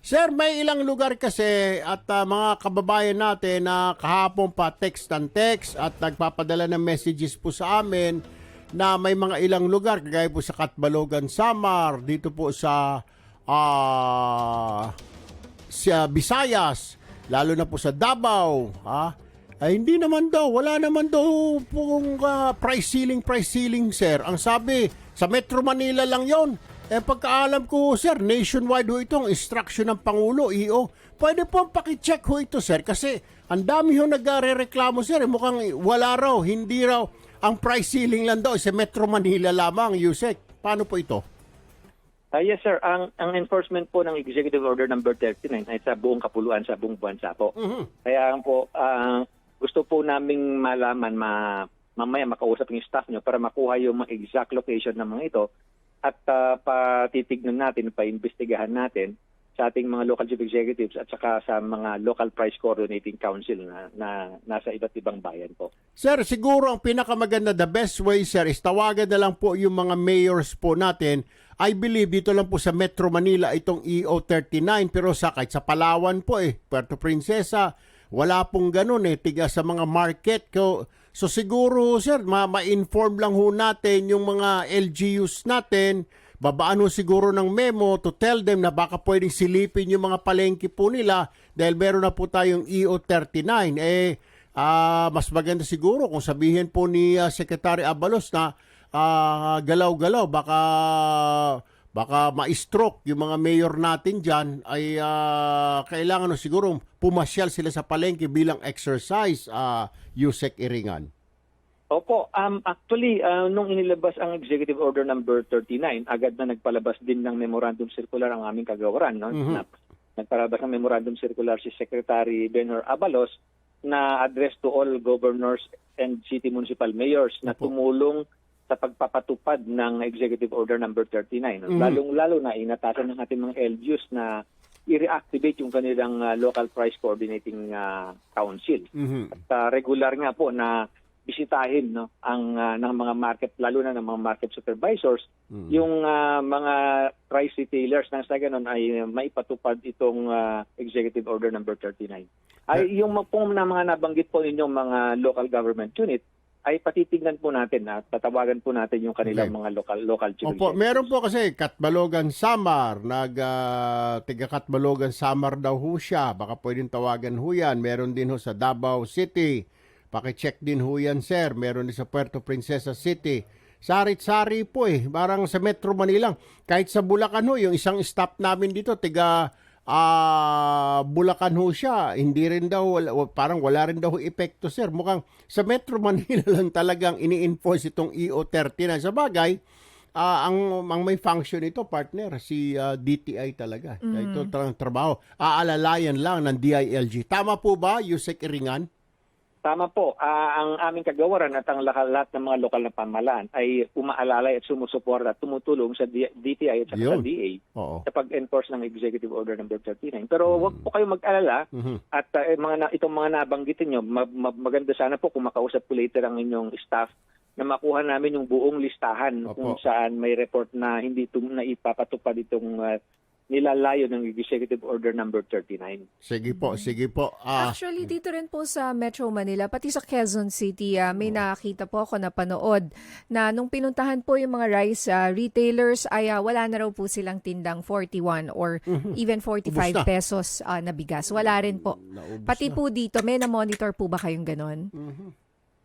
Sir, may ilang lugar kasi at ah, mga kababayan natin na kahapon pa text and text at nagpapadala ng messages po sa amin na may mga ilang lugar kagaya po sa Katbalogan, Samar, dito po sa ah sa Visayas, lalo na po sa Davao, ha? Ay hindi naman daw, wala naman daw pong ah, price ceiling, price ceiling, sir. Ang sabi, sa Metro Manila lang yon. Eh pagkaalam ko, sir, nationwide ho itong instruction ng Pangulo, EO. Pwede po pakicheck ho ito, sir, kasi ang dami ho nagre-reklamo, sir. Eh, mukhang wala raw, hindi raw. Ang price ceiling lang daw sa Metro Manila lamang, Yusek. Paano po ito? Ah, yes sir, ang ang enforcement po ng Executive Order number 39 ay sa buong kapuluan sa buong bansa po. Mhm. Kaya po ah, gusto po naming malaman ma mamaya makausap yung staff nyo para makuha yung mga exact location ng mga ito at ah, patitignan natin, paimbestigahan natin sa ating mga local chief executives at saka sa mga local price coordinating council na, na nasa iba't ibang bayan po. Sir, siguro ang pinakamaganda, the best way, sir, is tawagan na lang po yung mga mayors po natin. I believe dito lang po sa Metro Manila itong EO39, pero sa kahit sa Palawan po eh, Puerto Princesa, wala pong ganun eh, tiga sa mga market ko. So siguro, sir, ma- ma-inform lang ho natin yung mga LGUs natin, babaan siguro ng memo to tell them na baka pwedeng silipin yung mga palengke po nila dahil meron na po tayong EO39. Eh, ah, mas maganda siguro kung sabihin po ni ah, Secretary Abalos na ah, galaw-galaw, baka baka ma-stroke yung mga mayor natin dyan ay ah, kailangan no, siguro pumasyal sila sa palengke bilang exercise, ah, Yusek Iringan. Opo, um, actually, uh, nung inilabas ang Executive Order number 39, agad na nagpalabas din ng memorandum circular ang aming kagawaran. No? Mhm. Na, nagpalabas ng memorandum circular si Secretary Benor Abalos na address to all governors and city municipal mayors na Opo. tumulong sa pagpapatupad ng Executive Order number 39. No? Mhm. Lalong-lalo na inatasan ng ating mga LGUs na i-reactivate yung kanilang uh, local price coordinating uh, council Mhm. at uh, regular nga po na bisitahin no ang uh, ng mga market lalo na ng mga market supervisors Mhm. yung uh, mga price retailers na sa ganun ay maipatupad itong uh, executive order number 39 ay yung mga pong na mga nabanggit po ninyong mga local government unit ay patitignan po natin at tatawagan po natin yung kanilang Okay. mga local local chief Opo, meron po kasi Katbalogan Samar, nag ah, tiga Katbalogan Samar daw ho siya. Baka pwedeng tawagan ho yan. Meron din ho sa Davao City. Paki-check din ho yan, sir. Meron din sa Puerto Princesa City. Sarit-sari po eh. Parang sa Metro Manila. Kahit sa Bulacan ho, yung isang stop namin dito, tiga ah Bulacan ho siya. Hindi rin daw, wala- parang wala rin daw epekto, sir. Mukhang sa Metro Manila lang talagang ini-enforce itong EO39. Sa bagay, Ah, ang ang may function ito partner si ah, DTI talaga. Ito tra- trabaho. Aalalayan lang ng DILG. Tama po ba, Yusek Iringan? Tama po. Ah, ang aming kagawaran at ang lahat ng mga lokal na pamahalaan ay umaalalay at sumusuporta at tumutulong sa DTI at saka sa. DA Oo. sa pag-enforce ng Executive Order number 39. Pero wag po kayong mag-alala Mhm. at uh, mga na, itong mga nabanggitin nyo, ma- ma- maganda sana po kung makausap ko later ang inyong staff na makuha namin yung buong listahan Opo. kung saan may report na hindi tum- na ipapatupad itong uh, nilalayo ng Executive Order number 39. Sige po, sige po. Ah, Actually, dito rin po sa Metro Manila, pati sa Quezon City, ah, may nakakita po ako na panood na nung pinuntahan po yung mga rice ah, retailers, ay ah, wala na raw po silang tindang 41 or even 45 Ubus na. pesos ah, na bigas. Wala rin po. naubos Pati na. po dito, may na-monitor po ba kayong ganon?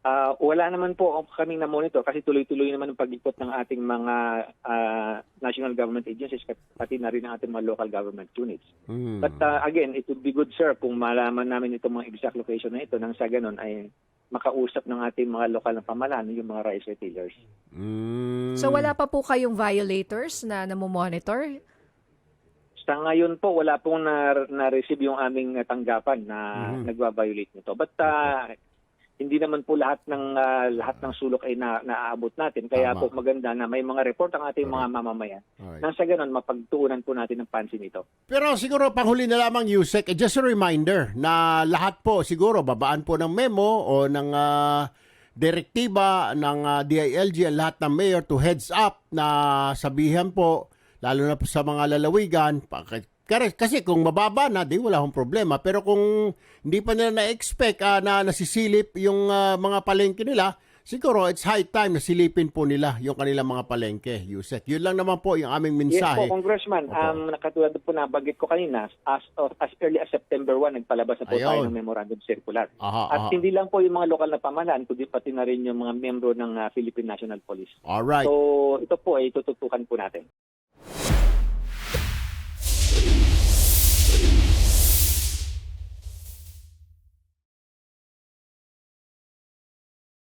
Ah, wala naman po kaming na monitor kasi tuloy-tuloy naman ang pag-ikot ng ating mga ah, national government agencies pati na rin ang ating mga local government units. Mm. But uh, again, it would be good sir kung malaman namin itong mga exact location na ito nang sa ganun ay makausap ng ating mga lokal na pamahalaan yung mga rice retailers. Mm. So wala pa po kayong violators na namomonitor? Sa ngayon po, wala pong na- na-receive yung aming uh, tanggapan na Mhm. nagwa-violate nito. But uh, hindi naman po lahat ng uh, lahat ng sulok ay na, naaabot natin. Kaya Tama. po maganda na may mga report ang ating mga mamamayan. Alright. Nang sa ganun, mapagtuunan po natin ng pansin ito. Pero siguro panghuli na lamang Yusek, eh, just a reminder na lahat po siguro babaan po ng memo o ng ah, direktiba ng ah, DILG ang lahat ng mayor to heads up na sabihan po lalo na po sa mga lalawigan. Kasi kung mababa na, di wala akong problema. Pero kung hindi pa nila na-expect ah, na nasisilip yung ah, mga palengke nila, siguro it's high time na silipin po nila yung kanilang mga palengke, Yusek. Yun lang naman po yung aming Yes mensahe. po, Congressman. Opo. Um, nakatulad po na bagit ko kanina, as, of, as early as September 1, nagpalabas na po tayo Ayun. ng memorandum circular. Aha, At aha. hindi lang po yung mga lokal na pamahalaan, kundi pati na rin yung mga membro ng ah, Philippine National Police. Alright. So, ito po ay tututukan po natin.